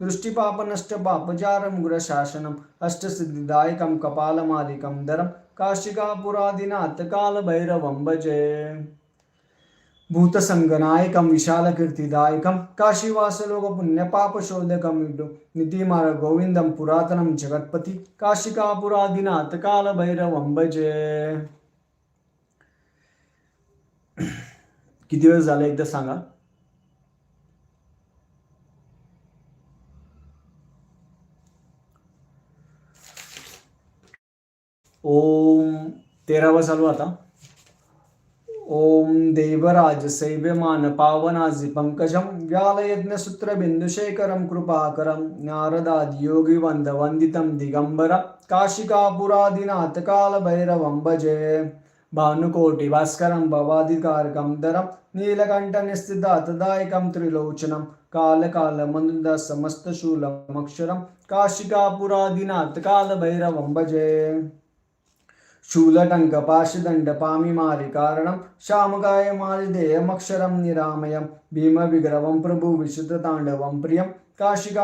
दृष्टिपापनष्टपापचारं गुरशासनम् अष्टसिद्धिदायकं कपालमालिकं दरं काशिकापुरादिनाथ कालभैरवं भजे भूतसङ्गनायकं विशालकीर्तिदायकं काशीवासलोकपुण्यपापशोधकं नितिमार गोविन्दं पुरातनं जगत्पति काशिकापुरादिनाथ कालभैरवं भजे किती वेळ झाला एकदा सांगा ओम तेरावा चालू आता. ओम देवराज सैव्यमान पावनाजि पंकजं व्यालयज्ञसूत्रबिन्दुशेखरं कृपाकरं नारदादि योगिवन्द दिगम्बर काशिकापुरादिनाथ कालभैरवं भजे भानुकोटिभास्करं भवादिकारकं दरं नीलकण्ठनिस्थितातदायकं त्रिलोचनं कालकालमनुदसमस्तशूलमक्षरं ശൂലടങ്കപാശദണ്ഡ പാമിമാരി കാരണം ശ്യാമകായമാരി ദേയമക്ഷരം നിരാമയം ഭീമവിഗ്രവം പ്രഭു വിശുദ്ധ താണ്ഡവം പ്രിയം കാർഷിക